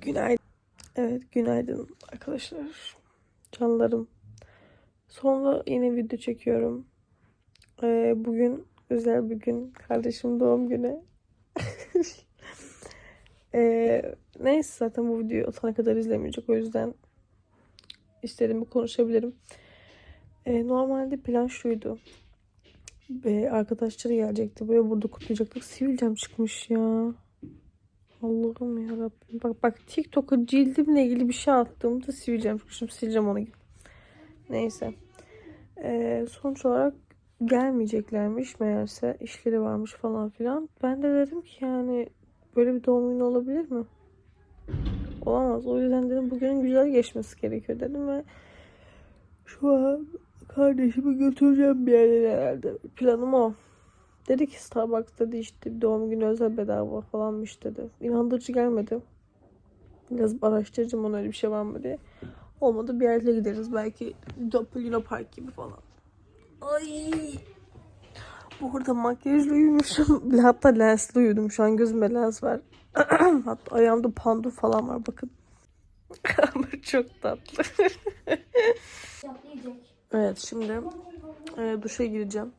Günaydın. Evet günaydın arkadaşlar. Canlarım. Sonra yine video çekiyorum. Ee, bugün özel bir gün. Kardeşim doğum günü. Ee, neyse zaten bu videoyu atana kadar izlemeyecek. O yüzden istediğimi konuşabilirim. Ee, normalde plan şuydu. Ve arkadaşları gelecekti. Buraya burada kutlayacaktık. Sivilcem çıkmış ya. Allah'ım ya Rabbim. Bak bak TikTok'a cildimle ilgili bir şey attığımda çıkmış. Şimdi sileceğim onu. Neyse. Ee, sonuç olarak gelmeyeceklermiş meğerse işleri varmış falan filan. Ben de dedim ki yani böyle bir doğum günü olabilir mi? Olamaz. O yüzden dedim bugünün güzel geçmesi gerekiyor dedim ve şu an kardeşimi götüreceğim bir yerlere herhalde. Planım o. Dedi ki Starbucks dedi işte doğum günü özel bedava falanmış dedi. İnandırıcı gelmedi. Biraz araştıracağım ona öyle bir şey var mı diye. Olmadı bir yerlere gideriz belki Doppelino Park gibi falan. Ay. Bu arada makyajla uyumuşum. Hatta lensli uyudum. Şu an gözümde lens var. Hatta ayağımda pandu falan var bakın. Ama çok tatlı. evet şimdi e, duşa gireceğim.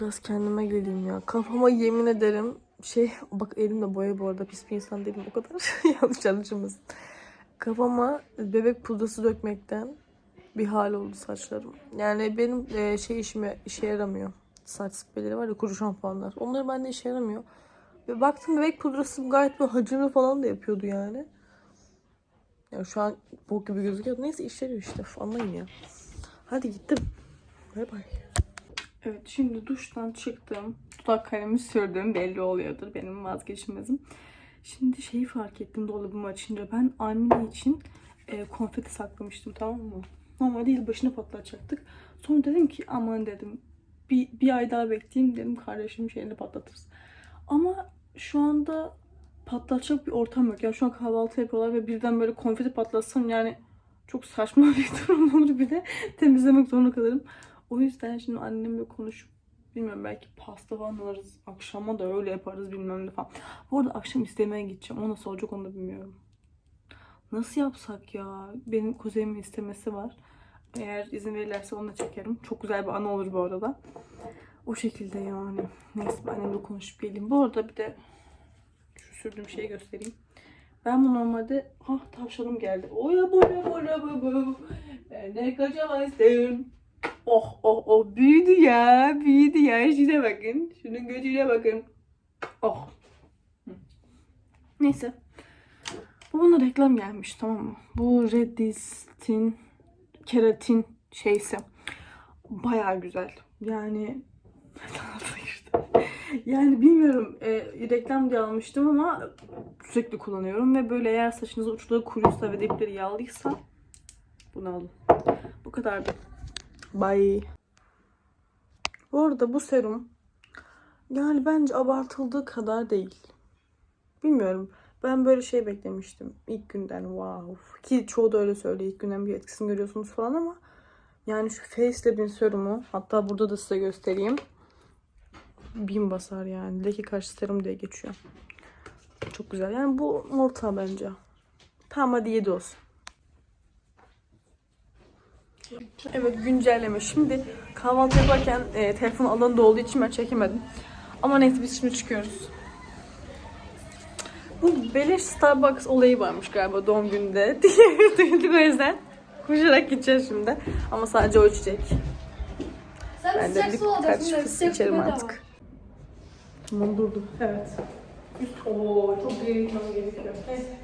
Biraz kendime geleyim ya. Kafama yemin ederim şey bak elimde boya bu arada pis bir insan değilim o kadar. Yanlış anlaşılmasın. Kafama bebek pudrası dökmekten bir hal oldu saçlarım. Yani benim e, şey işime işe yaramıyor. Saç spreleri var ya kuru şampuanlar. Onlar bende işe yaramıyor. Ve baktım bebek pudrası gayet bir hacimli falan da yapıyordu yani. Ya şu an bok gibi gözüküyor. Neyse işe yarıyor işte. Anlayın ya. Hadi gittim. Bay bay. Evet şimdi duştan çıktım. Dudak kalemi sürdüm belli oluyordur benim vazgeçilmezim. Şimdi şeyi fark ettim dolabımı açınca ben Almina için e, konfeti saklamıştım tamam mı? Normalde yılbaşına patlatacaktık. Sonra dedim ki aman dedim bir, bir ay daha bekleyeyim dedim kardeşim şeyini patlatırız. Ama şu anda patlatacak bir ortam yok. Ya şu an kahvaltı yapıyorlar ve birden böyle konfeti patlatsam yani çok saçma bir durum olur bir de temizlemek zorunda kalırım. O yüzden şimdi annemle konuşup bilmiyorum belki pasta falan alırız. Akşama da öyle yaparız bilmem ne falan. Bu arada akşam istemeye gideceğim. O nasıl olacak onu da bilmiyorum. Nasıl yapsak ya? Benim kuzenimin istemesi var. Eğer izin verirlerse onu da çekerim. Çok güzel bir anı olur bu arada. O şekilde yani. Neyse ben annemle konuşup geleyim. Bu arada bir de şu sürdüğüm şeyi göstereyim. Ben bu normalde... Ah tavşanım geldi. Oya boya boya boya ne kaçamazsın. Oh oh oh büyüdü ya. Büyüdü ya. Şuna bakın. Şunun gözüne bakın. Oh. Neyse. Bu bana reklam gelmiş tamam mı? Bu Reddist'in keratin şeysi. Baya güzel. Yani yani bilmiyorum e, reklam diye almıştım ama sürekli kullanıyorum ve böyle eğer saçınızın uçları kuruysa ve dipleri yağlıysa bunu alın. Bu kadar. Bye. Bu arada bu serum yani bence abartıldığı kadar değil. Bilmiyorum. Ben böyle şey beklemiştim. İlk günden wow. Ki çoğu da öyle söylüyor. İlk günden bir etkisini görüyorsunuz falan ama yani şu Facelab'in serumu hatta burada da size göstereyim. Bin basar yani. Leke karşı serum diye geçiyor. Çok güzel. Yani bu orta bence. Tamam hadi 7 olsun. Evet güncelleme. Şimdi kahvaltı yaparken e, telefon alanında olduğu için ben çekemedim. Ama neyse biz şimdi çıkıyoruz. Bu beleş Starbucks olayı varmış galiba doğum gününde diye duyduk o yüzden. Koşarak gideceğiz şimdi. Ama sadece o içecek. Sen Ben de birkaç fıs içerim artık. Tamam durdu. Evet. Üst, ooo çok geri gitmem gerekiyor. Neyse.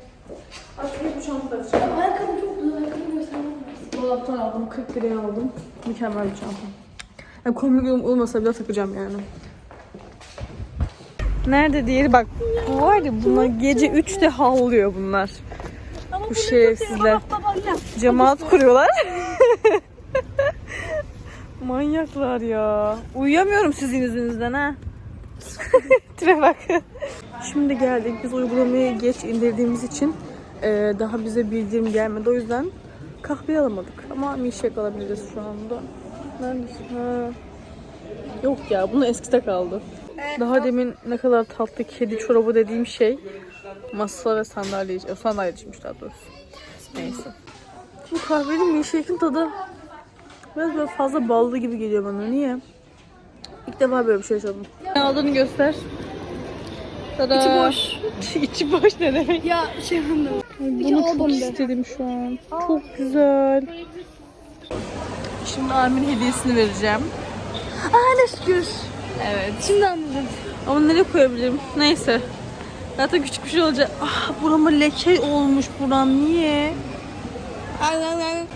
Aslında bu çanta açacağım. Ayakkabı çok güzel. Lazım. Dolaptan aldım. 40 liraya aldım. Mükemmel bir çanta. Yani komik olmasa bile takacağım yani. Nerede diğeri bak. Bu var ya bunlar gece 3'te havlıyor bunlar. Bu şerefsizler. Cemaat kuruyorlar. Manyaklar ya. Uyuyamıyorum sizin yüzünüzden ha. Tipe bak. Şimdi geldik. Biz uygulamayı geç indirdiğimiz için e, daha bize bildirim gelmedi. O yüzden kahve alamadık. Ama milkshake alabiliriz şu anda. Neredesin? Ha. Yok ya bunu eskide kaldı. Daha demin ne kadar tatlı kedi çorabı dediğim şey Masa ve sandalye, sandalye içmiş daha doğrusu. Neyse. Bu kahvenin milkshake'in tadı biraz böyle fazla ballı gibi geliyor bana. Niye? İlk defa böyle bir şey yaşadım. Ne aldığını göster. Tada. İçi boş. İçi boş ne demek? Ya şey anladım. Bunu çok istedim şu an. Çok güzel. Şimdi Armin hediyesini vereceğim. Aa ne şükür. Evet. Şimdi anladım. Ama nereye koyabilirim? Neyse. Zaten küçük bir şey olacak. Ah burama leke olmuş buram. Niye? Aynen aynen.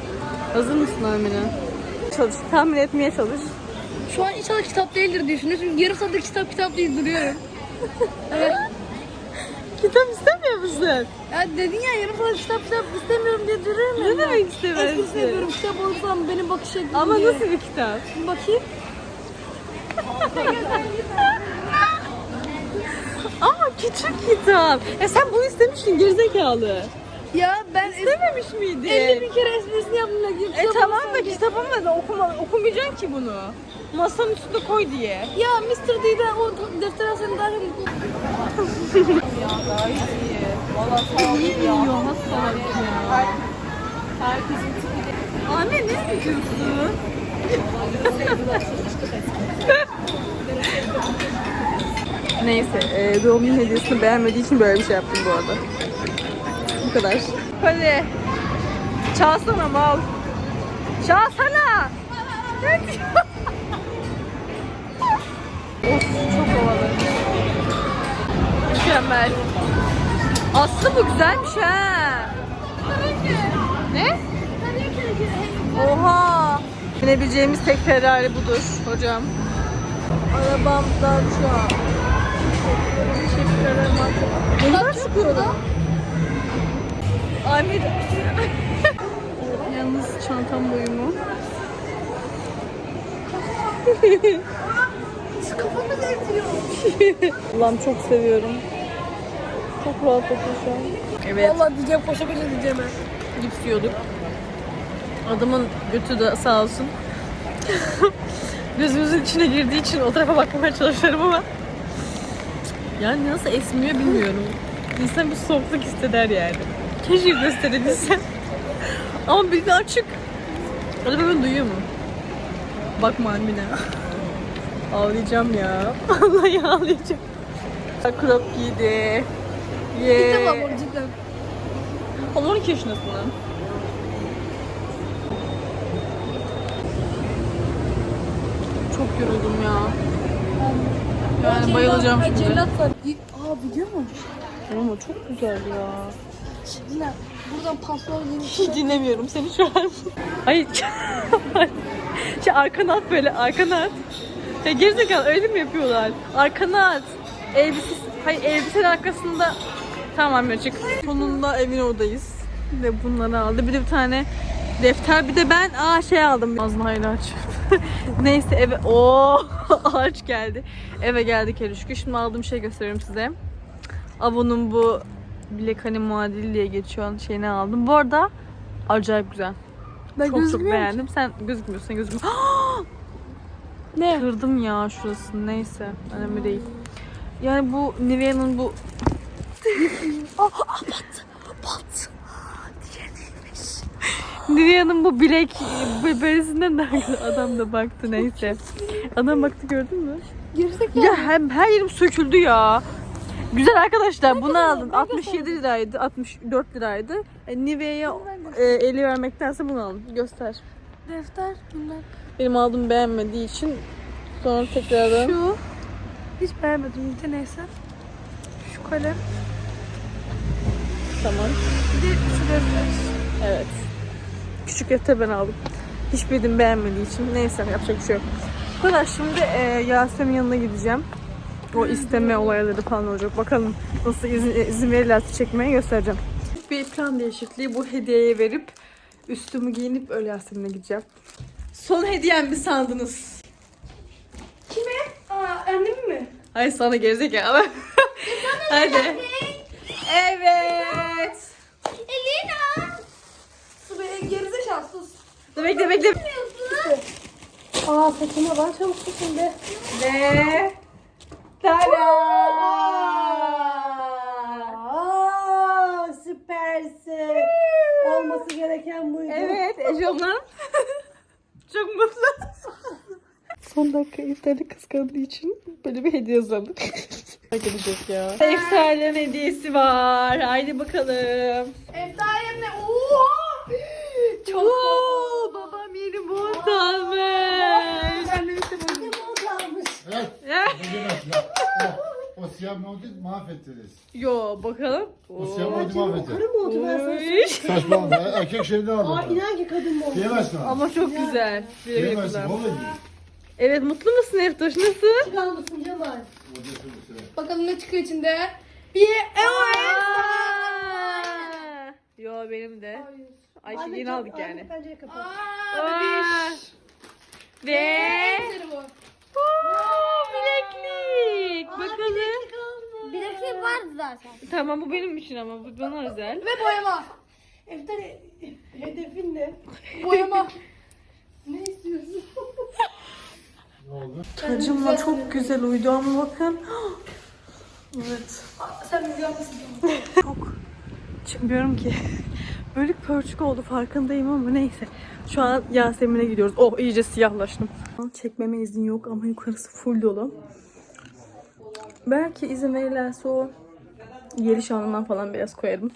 Hazır mısın Armin'e? Çalış. Tahmin etmeye çalış. Şu an inşallah kitap değildir diye düşünüyorum. Çünkü yarım saattir kitap kitap diye duruyorum. Kitap istemiyor musun? Ya dedin ya yarım saat kitap kitap istemiyorum diye duruyorum. Ne demek Espri istemezsin? yapıyorum kitap olursam benim bakış şeklim Ama diye. nasıl bir kitap? Bakayım. Ama küçük kitap. E sen bunu istemiştin gerizekalı. Ya ben İstememiş miydin? 50 bin kere esprisini yaptım. ya. E Kitap tamam da diye. kitap ama da okuma, okumayacaksın ki bunu. Masanın üstünde koy diye. Ya Mr. D'de o defter alsaydım daha çok Valla sağ ol ya. Nasıl salak ya? Herkesin Anne ne diyorsun? Neyse, e, doğum günü hediyesini beğenmediği için böyle bir şey yaptım bu arada. Bu kadar. Hadi. Çalsana mal. Çalsana. Ne diyor? Mükemmel. Aslı bu güzelmiş ha. Ne? Oha. Binebileceğimiz tek Ferrari budur hocam. Arabamdan şu an. Teşekkür ederim. Bundan çıkıyorum. Amir. Yalnız çantam boyumu. Kafamı değiştiriyor. Allah'ım çok seviyorum. Çok rahatlatıyor şu an. Evet. Vallahi diyeceğim koşabilir diyeceğim ben. cips yiyorduk. Adamın götü de sağ olsun. Gözümüzün içine girdiği için o tarafa bakmaya çalışıyorum ama yani nasıl esmiyor bilmiyorum. İnsan bir soğukluk hisseder yani. Keşke gösterebilsem. ama de açık. Acaba beni duyuyor mu? Bakma Almine. Ağlayacağım ya. Vallahi ağlayacağım. Crop giydi. İlk Yeah. defa cidden. Oğlum 12 yaşındasın lan. Çok yoruldum ya. Yani bayılacağım Ay, şimdi. Cellat var. Aa video mu? Ama çok güzel ya. Şimdi buradan paslar yeni Hiç dinlemiyorum seni şu an. Hayır. şey arkana at böyle arkana at. Ya gerizekalı öyle mi yapıyorlar? Arkana at. Elbise, hayır elbisenin arkasında tamam açık. Sonunda evin oradayız. Ve bunları aldı. Bir de bir tane defter. Bir de ben aa şey aldım. Ağzını hayli aç. Neyse eve o ağaç geldi. Eve geldik gün. Şimdi aldığım şey gösteriyorum size. Avon'un bu bilek hani muadili diye geçiyor şeyini aldım. Bu arada acayip güzel. Ben çok çok beğendim. Sen gözükmüyorsun, sen gözükmüyorsun. Ne? Kırdım ya şurasını. Neyse. Önemli değil. Yani bu Nivea'nın bu Ah, ah, bat. Bat. Diğeriymiş. Nivea'nın bu bilek güzel. Adam da baktı neyse. Adam baktı gördün mü? Gerizekalı. Ya hem her yerim söküldü ya. Güzel arkadaşlar bunu aldım. 67 liraydı, 64 liraydı. E, Nivea'ya e, 50 vermektense bunu aldım. Göster. Defter, günler. Benim aldığımı beğenmediği için sonra tekrardan Şu. Hiç beğenmedim. Bir de neyse. Şu kalem. Tamam. Bir de şu. Evet. Küçük defter ben aldım. Hiçbirini beğenmediği için. Neyse yapacak bir şey yok. Bu kadar. Şimdi e, Yasemin yanına gideceğim. O isteme olayları falan olacak. Bakalım nasıl izin, izin verirlerse çekmeye göstereceğim. Bir plan değişikliği bu hediyeye verip üstümü giyinip öyle Yasemin'e gideceğim. Son hediyem mi sandınız? Kime? Aa annem mi? Hayır sana gerizekalı. Hadi. Evet. Dur bekle bekle. Aa saçıma bak çabuk tutun. Ve... Tada! Aa süpersin. Olması gereken buydu. Evet Ece ablam. Çok mutlu. Son dakika internet kıskandığı için böyle bir hediye hazırladık. Gelecek ya. Efsanem hediyesi var. Haydi bakalım. Efsanemle. Oha! Çok Oo, babam yeni mont almış. Evet. Bugün o, o siyah montu mahvettiniz. Yo bakalım. O siyah montu mahvettiniz. Karı mı oldu ben sana? Oy. Saçmalama. Erkek şeyini Aa aldım. inan ki kadın mı oldu? Diyemezsin ama. Ama çok güzel. Diyemezsin. kullan. Vallahi. Evet mutlu musun Eftoş? Nasıl? Çıkar mısın Cemal? O diyorsun bu sefer. Bakalım ne çıkıyor içinde? Bir Aa! Yo benim de. Ayşe Anne, yeni cam- aldık yani. Pencereyi kapat. Aa, Ve Nedir bu? Oo, bileklik. Bakalım. Bileklik vardı zaten. Tamam bu benim için ama bu bana özel. Ve boyama. Eftar hedefin ne? Boyama. Ne istiyorsun? Ne oldu? Tacımla çok güzel uydu ama bakın. Evet. Sen rüya mısın? Çok çıkmıyorum ki. Bölük pörçük oldu farkındayım ama neyse. Şu an Yasemin'e gidiyoruz. Oh iyice siyahlaştım. Çekmeme izin yok ama yukarısı full dolu. Belki izin verirlerse o geliş anından falan biraz koyarım.